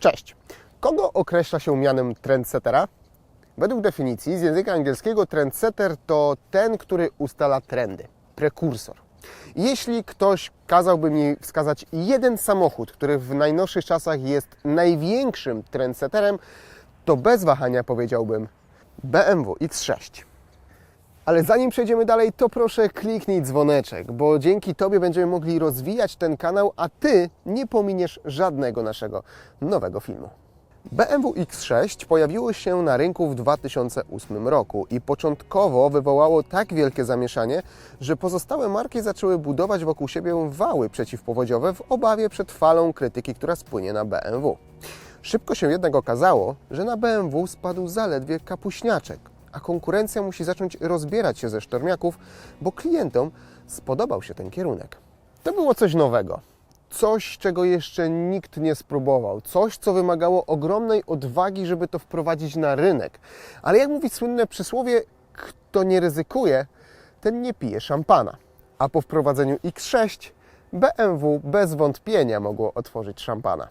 Cześć! Kogo określa się mianem trendsettera? Według definicji z języka angielskiego trendsetter to ten, który ustala trendy, prekursor. Jeśli ktoś kazałby mi wskazać jeden samochód, który w najnowszych czasach jest największym trendsetterem, to bez wahania powiedziałbym BMW X6. Ale zanim przejdziemy dalej, to proszę kliknij dzwoneczek, bo dzięki Tobie będziemy mogli rozwijać ten kanał, a Ty nie pominiesz żadnego naszego nowego filmu. BMW X6 pojawiło się na rynku w 2008 roku i początkowo wywołało tak wielkie zamieszanie, że pozostałe marki zaczęły budować wokół siebie wały przeciwpowodziowe w obawie przed falą krytyki, która spłynie na BMW. Szybko się jednak okazało, że na BMW spadł zaledwie kapuśniaczek, a konkurencja musi zacząć rozbierać się ze sztormiaków, bo klientom spodobał się ten kierunek. To było coś nowego. Coś, czego jeszcze nikt nie spróbował. Coś, co wymagało ogromnej odwagi, żeby to wprowadzić na rynek. Ale jak mówi słynne przysłowie, kto nie ryzykuje, ten nie pije szampana. A po wprowadzeniu X6 BMW bez wątpienia mogło otworzyć szampana.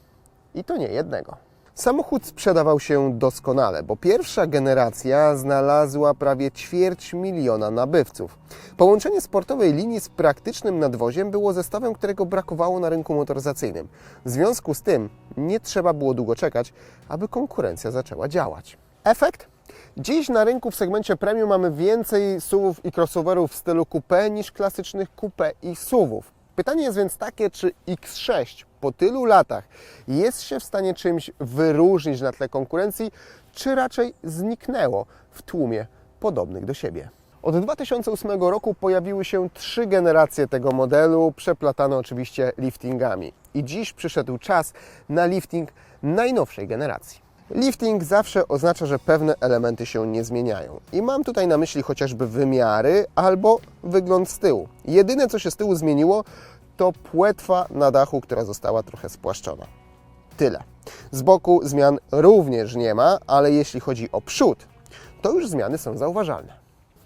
I to nie jednego. Samochód sprzedawał się doskonale, bo pierwsza generacja znalazła prawie ćwierć miliona nabywców. Połączenie sportowej linii z praktycznym nadwoziem było zestawem, którego brakowało na rynku motoryzacyjnym. W związku z tym nie trzeba było długo czekać, aby konkurencja zaczęła działać. Efekt? Dziś na rynku w segmencie premium mamy więcej SUVów i crossoverów w stylu coupé niż klasycznych coupé i SUVów. Pytanie jest więc takie, czy X6 po tylu latach jest się w stanie czymś wyróżnić na tle konkurencji, czy raczej zniknęło w tłumie podobnych do siebie. Od 2008 roku pojawiły się trzy generacje tego modelu, przeplatane oczywiście liftingami. I dziś przyszedł czas na lifting najnowszej generacji. Lifting zawsze oznacza, że pewne elementy się nie zmieniają. I mam tutaj na myśli chociażby wymiary albo wygląd z tyłu. Jedyne, co się z tyłu zmieniło, to płetwa na dachu, która została trochę spłaszczona. Tyle. Z boku zmian również nie ma, ale jeśli chodzi o przód, to już zmiany są zauważalne.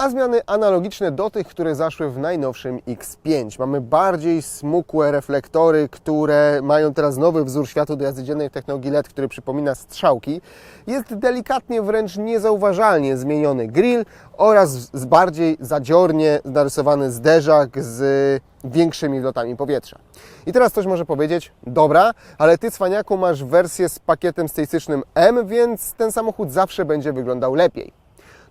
A zmiany analogiczne do tych, które zaszły w najnowszym X5. Mamy bardziej smukłe reflektory, które mają teraz nowy wzór światła do jazdy dziennej technologii LED, który przypomina strzałki. Jest delikatnie, wręcz niezauważalnie zmieniony grill oraz bardziej zadziornie narysowany zderzak z większymi lotami powietrza. I teraz ktoś może powiedzieć, dobra, ale Ty, cwaniaku, masz wersję z pakietem stylistycznym M, więc ten samochód zawsze będzie wyglądał lepiej.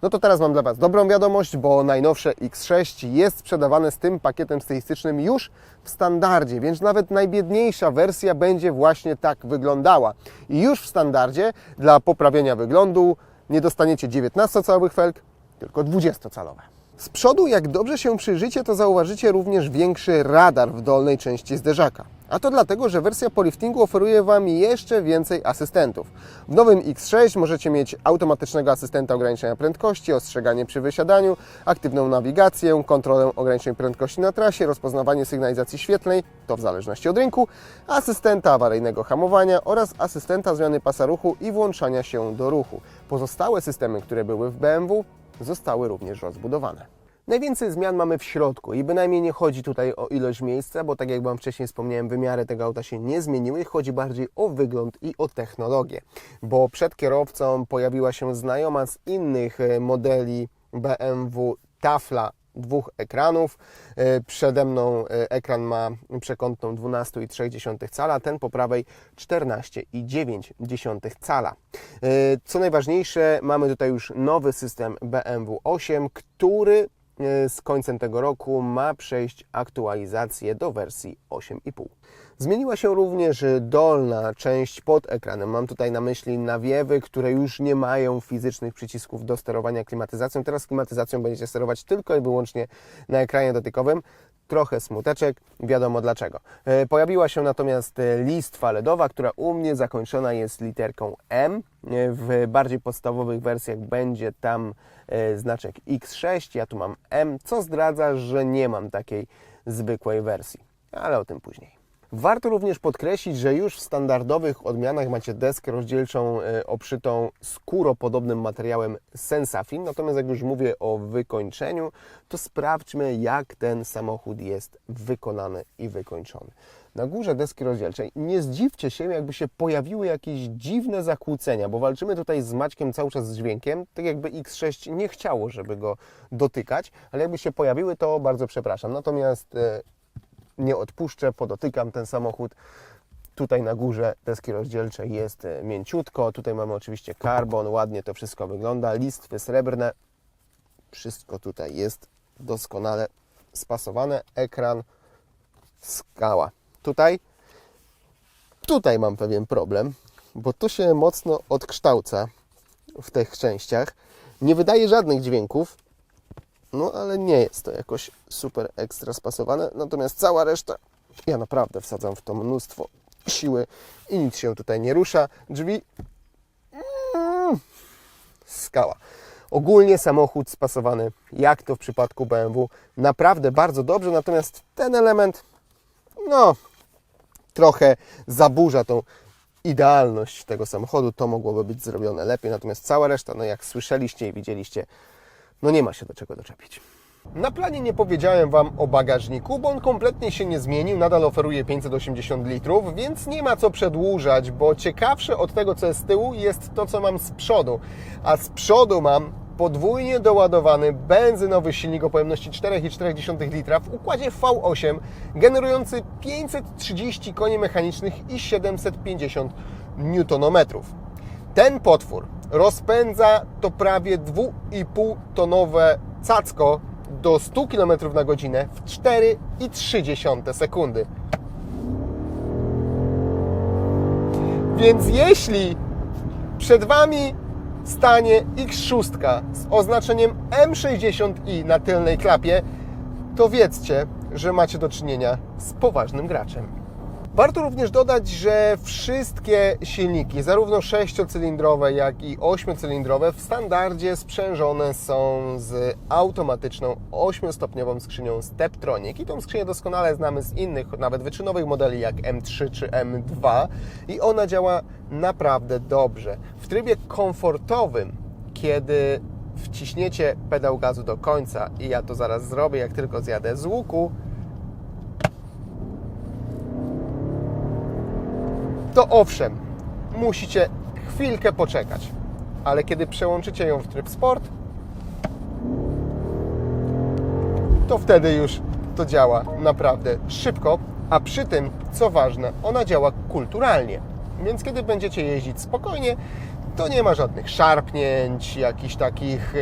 No to teraz mam dla Was dobrą wiadomość, bo najnowsze X6 jest sprzedawane z tym pakietem stylistycznym już w standardzie, więc nawet najbiedniejsza wersja będzie właśnie tak wyglądała. I już w standardzie dla poprawienia wyglądu nie dostaniecie 19-calowych felg, tylko 20-calowe. Z przodu, jak dobrze się przyjrzycie, to zauważycie również większy radar w dolnej części zderzaka. A to dlatego, że wersja po liftingu oferuje Wam jeszcze więcej asystentów. W nowym X6 możecie mieć automatycznego asystenta ograniczenia prędkości, ostrzeganie przy wysiadaniu, aktywną nawigację, kontrolę ograniczeń prędkości na trasie, rozpoznawanie sygnalizacji świetlnej, to w zależności od rynku, asystenta awaryjnego hamowania oraz asystenta zmiany pasa ruchu i włączania się do ruchu. Pozostałe systemy, które były w BMW, zostały również rozbudowane. Najwięcej zmian mamy w środku i bynajmniej nie chodzi tutaj o ilość miejsca, bo tak jak Wam wcześniej wspomniałem, wymiary tego auta się nie zmieniły. Chodzi bardziej o wygląd i o technologię, bo przed kierowcą pojawiła się znajoma z innych e, modeli BMW tafla dwóch ekranów. E, Przede mną e, ekran ma przekątną 12,3 cala, ten po prawej 14,9 cala. E, Co najważniejsze, mamy tutaj już nowy system BMW 8, który z końcem tego roku ma przejść aktualizację do wersji 8,5. Zmieniła się również dolna część pod ekranem. Mam tutaj na myśli nawiewy, które już nie mają fizycznych przycisków do sterowania klimatyzacją. Teraz klimatyzacją będziecie sterować tylko i wyłącznie na ekranie dotykowym. Trochę smuteczek, wiadomo dlaczego. E, Pojawiła się natomiast e, listwa LEDowa, która u mnie zakończona jest literką M. E, W bardziej podstawowych wersjach będzie tam znaczek X6, ja tu mam M, co zdradza, że nie mam takiej zwykłej wersji, ale o tym później. Warto również podkreślić, że już w standardowych odmianach macie deskę rozdzielczą e, obszytą skóropodobnym materiałem Sensafin. Natomiast jak już mówię o wykończeniu, to sprawdźmy jak ten samochód jest wykonany i wykończony. Na górze deski rozdzielczej nie zdziwcie się, jakby się pojawiły jakieś dziwne zakłócenia, bo walczymy tutaj z Maćkiem cały czas z dźwiękiem, tak jakby X6 nie chciało, żeby go dotykać, ale jakby się pojawiły, to bardzo przepraszam. Natomiast e, nie odpuszczę, podotykam ten samochód. Tutaj na górze deski rozdzielczej jest e, mięciutko. Tutaj mamy oczywiście karbon, ładnie to wszystko wygląda. Listwy srebrne. Wszystko tutaj jest doskonale spasowane. Ekran, skała. Tutaj, tutaj mam pewien problem, bo to się mocno odkształca w tych częściach. Nie wydaje żadnych dźwięków, no ale nie jest to jakoś super ekstra spasowane. Natomiast cała reszta, ja naprawdę wsadzam w to mnóstwo siły i nic się tutaj nie rusza. Drzwi, mm, skała. Ogólnie samochód spasowany, jak to w przypadku BMW, naprawdę bardzo dobrze. Natomiast ten element, no, trochę zaburza tą idealność tego samochodu. To mogłoby być zrobione lepiej. Natomiast cała reszta, no jak słyszeliście i widzieliście, no nie ma się do czego doczepić. Na planie nie powiedziałem Wam o bagażniku, bo on kompletnie się nie zmienił, nadal oferuje 580 litrów, więc nie ma co przedłużać, bo ciekawsze od tego, co jest z tyłu, jest to, co mam z przodu. A z przodu mam podwójnie doładowany benzynowy silnik o pojemności 4,4 litra w układzie V8, generujący 530 koni mechanicznych i 750 Nm. Ten potwór rozpędza to prawie 2,5 tonowe cacko do 100 km na godzinę w 4,3 sekundy. Więc jeśli przed Wami stanie X6 z oznaczeniem M60i na tylnej klapie, to wiedzcie, że macie do czynienia z poważnym graczem. Warto również dodać, że wszystkie silniki, zarówno 6-cylindrowe, jak i 8-cylindrowe, w standardzie sprzężone są z automatyczną 8-stopniową skrzynią Steptronic. I tą skrzynię doskonale znamy z innych, nawet wyczynowych modeli jak M3 czy M2 i ona działa naprawdę dobrze. W trybie komfortowym, kiedy wciśniecie pedał gazu do końca i ja to zaraz zrobię, jak tylko zjadę z łuku, to owszem, musicie chwilkę poczekać, ale kiedy przełączycie ją w tryb sport, to wtedy już to działa naprawdę szybko, a przy tym, co ważne, ona działa kulturalnie. Więc kiedy będziecie jeździć spokojnie, to nie ma żadnych szarpnięć, jakichś takich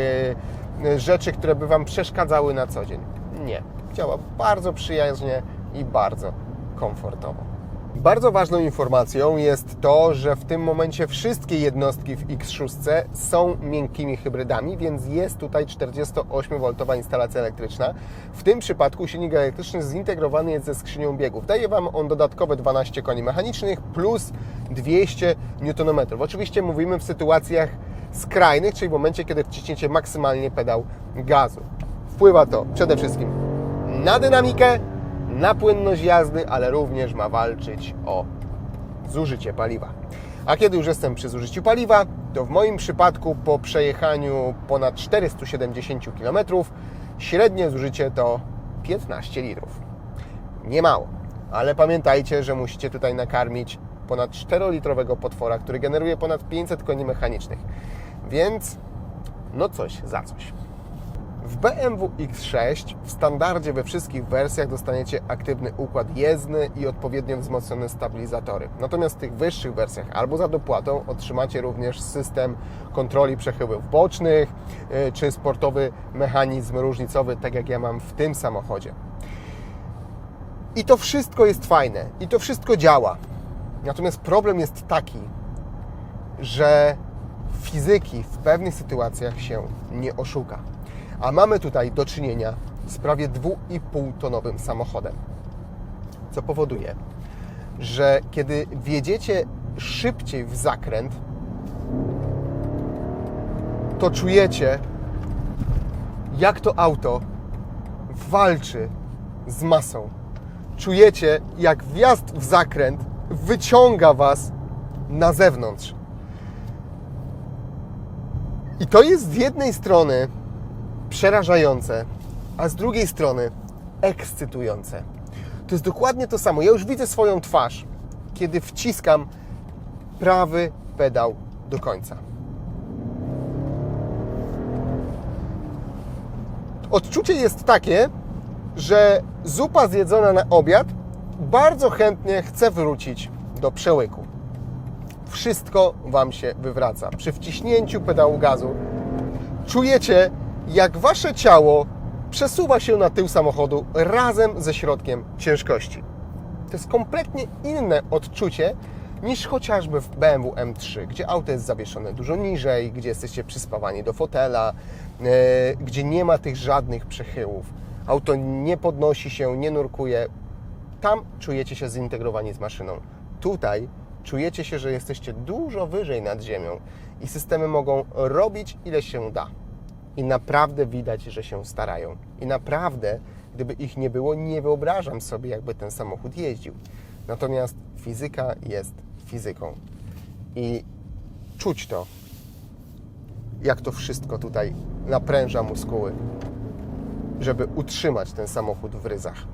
yy, rzeczy, które by Wam przeszkadzały na co dzień. Nie. Działa bardzo przyjaźnie i bardzo komfortowo. Bardzo ważną informacją jest to, że w tym momencie wszystkie jednostki w X6 są miękkimi hybrydami, więc jest tutaj 48V instalacja elektryczna. W tym przypadku silnik elektryczny zintegrowany jest ze skrzynią biegów. Daje Wam on dodatkowe 12 koni mechanicznych plus 200 Nm. Oczywiście mówimy w sytuacjach skrajnych, czyli w momencie, kiedy wciśniecie maksymalnie pedał gazu. Wpływa to przede wszystkim na dynamikę, na płynność jazdy, ale również ma walczyć o zużycie paliwa. A kiedy już jestem przy zużyciu paliwa, to w moim przypadku po przejechaniu ponad 470 km średnie zużycie to 15 litrów. Nie mało, ale pamiętajcie, że musicie tutaj nakarmić ponad 4-litrowego potwora, który generuje ponad 500 koni mechanicznych. Więc no coś za coś. W BMW X6 w standardzie we wszystkich wersjach dostaniecie aktywny układ jezdny i odpowiednio wzmocnione stabilizatory. Natomiast w tych wyższych wersjach albo za dopłatą otrzymacie również system kontroli przechyłów bocznych y, czy sportowy mechanizm różnicowy, tak jak ja mam w tym samochodzie. I to wszystko jest fajne i to wszystko działa. Natomiast problem jest taki, że fizyki w pewnych sytuacjach się nie oszuka. A mamy tutaj do czynienia z prawie 2,5 tonowym samochodem. Co powoduje, że kiedy wjedziecie szybciej w zakręt, to czujecie, jak to auto walczy z masą. czujecie, jak wjazd w zakręt wyciąga Was na zewnątrz. I to jest z jednej strony przerażające, a z drugiej strony ekscytujące. To jest dokładnie to samo. Ja już widzę swoją twarz, kiedy wciskam prawy pedał do końca. Odczucie jest takie, że zupa zjedzona na obiad bardzo chętnie chce wrócić do przełyku. Wszystko Wam się wywraca. Przy wciśnięciu pedału gazu czujecie, jak Wasze ciało przesuwa się na tył samochodu razem ze środkiem ciężkości. To jest kompletnie inne odczucie niż chociażby w BMW M3, gdzie auto jest zawieszone dużo niżej, gdzie jesteście przyspawani do fotela, e, gdzie nie ma tych żadnych przechyłów. Auto nie podnosi się, nie nurkuje. Tam czujecie się zintegrowani z maszyną. Tutaj czujecie się, że jesteście dużo wyżej nad ziemią i systemy mogą robić ile się da. I naprawdę widać, że się starają. I naprawdę, gdyby ich nie było, nie wyobrażam sobie, jakby ten samochód jeździł. Natomiast fizyka jest fizyką. I czuć to, jak to wszystko tutaj napręża muskuły, żeby utrzymać ten samochód w ryzach.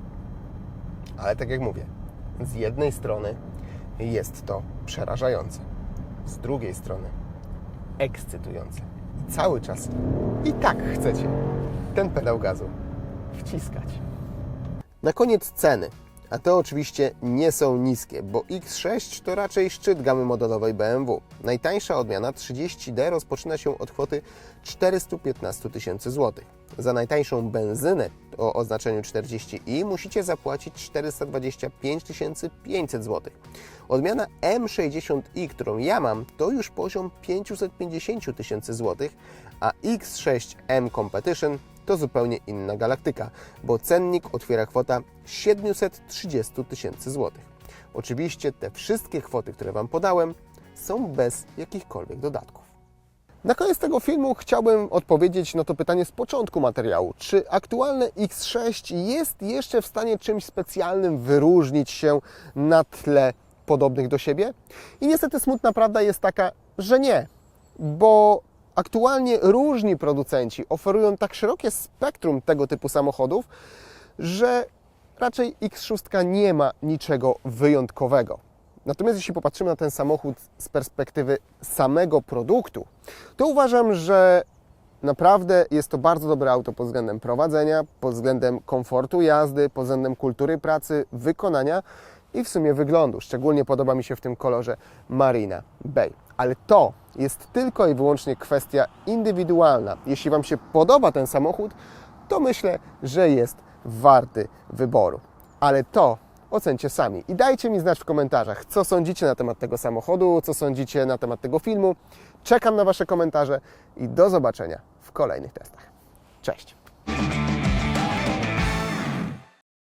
Ale tak jak mówię, z jednej strony jest to przerażające, z drugiej strony ekscytujące. Cały czas i tak chcecie ten pedał gazu wciskać. Na koniec ceny. A te oczywiście nie są niskie, bo X6 to raczej szczyt gamy modelowej BMW. Najtańsza odmiana 30D rozpoczyna się od kwoty 415 tysięcy złotych. Za najtańszą benzynę o oznaczeniu 40i musicie zapłacić 425 500 zł. Odmiana M60i, którą ja mam, to już poziom 550 tysięcy złotych, a X6M Competition to zupełnie inna galaktyka, bo cennik otwiera kwota 730 tysięcy złotych. Oczywiście te wszystkie kwoty, które Wam podałem, są bez jakichkolwiek dodatków. Na koniec tego filmu chciałbym odpowiedzieć na to pytanie z początku materiału. Czy aktualne X6 jest jeszcze w stanie czymś specjalnym wyróżnić się na tle podobnych do siebie? I niestety smutna prawda jest taka, że nie, bo aktualnie różni producenci oferują tak szerokie spektrum tego typu samochodów, że raczej X6 nie ma niczego wyjątkowego. Natomiast jeśli popatrzymy na ten samochód z perspektywy samego produktu, to uważam, że naprawdę jest to bardzo dobre auto pod względem prowadzenia, pod względem komfortu jazdy, pod względem kultury pracy, wykonania i w sumie wyglądu. Szczególnie podoba mi się w tym kolorze Marina Bay. Ale to jest tylko i wyłącznie kwestia indywidualna. Jeśli Wam się podoba ten samochód, to myślę, że jest warty wyboru. Ale to ocencie sami i dajcie mi znać w komentarzach, co sądzicie na temat tego samochodu, co sądzicie na temat tego filmu. Czekam na Wasze komentarze i do zobaczenia w kolejnych testach. Cześć!